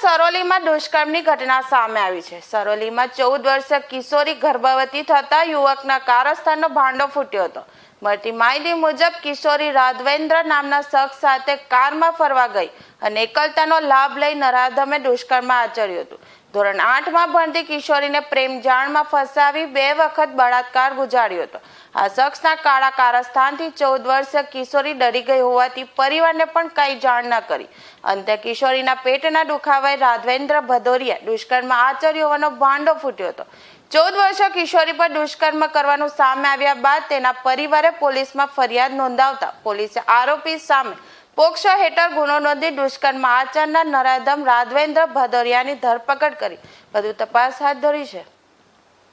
સરોલીમાં દુષ્કર્મની ઘટના સામે આવી છે. સરોલીમાં ચૌદ વર્ષીય કિશોરી ગર્ભવતી થતા યુવકના કારસ્થાનનો ભાંડો ફૂટ્યો હતો. મળતી માહિતી મુજબ કિશોરી રાધવેન્દ્ર નામના શખ્સ સાથે કારમાં ફરવા ગઈ અને એકલતાનો લાભ લઈ નરાધમે દુષ્કર્મ આચર્યું હતું. ધોરણ આઠમાં ભણતી કિશોરીને પ્રેમ જાળમાં ફસાવી બે વખત બળાત્કાર ગુજાર્યો હતો. આ શખ્સના કાળા કારસ્થાનથી ચૌદ વર્ષે કિશોરી ડરી ગઈ હોવાથી પરિવારને પણ કઈ જાણ ન કરી. અંતે કિશોરીના પેટના દુખાવાએ રાધવેન્દ્ર ભદોરિયા દુષ્કર્મ આચર્યો હોવાનો ભાંડો ફૂટ્યો હતો. ચૌદ વર્ષીય કિશોરી પર દુષ્કર્મ કરવાનું સામે આવ્યા બાદ તેના પરિવારે પોલીસમાં ફરિયાદ નોંધાવતા પોલીસે આરોપી સામે પોક્સો હેઠળ ગુનો નોંધી દુષ્કર્મ આચરનાર નરાધમ રાધવેન્દ્ર ભદોરિયાની ધરપકડ કરી. વધુ તપાસ હાથ ધરી છે.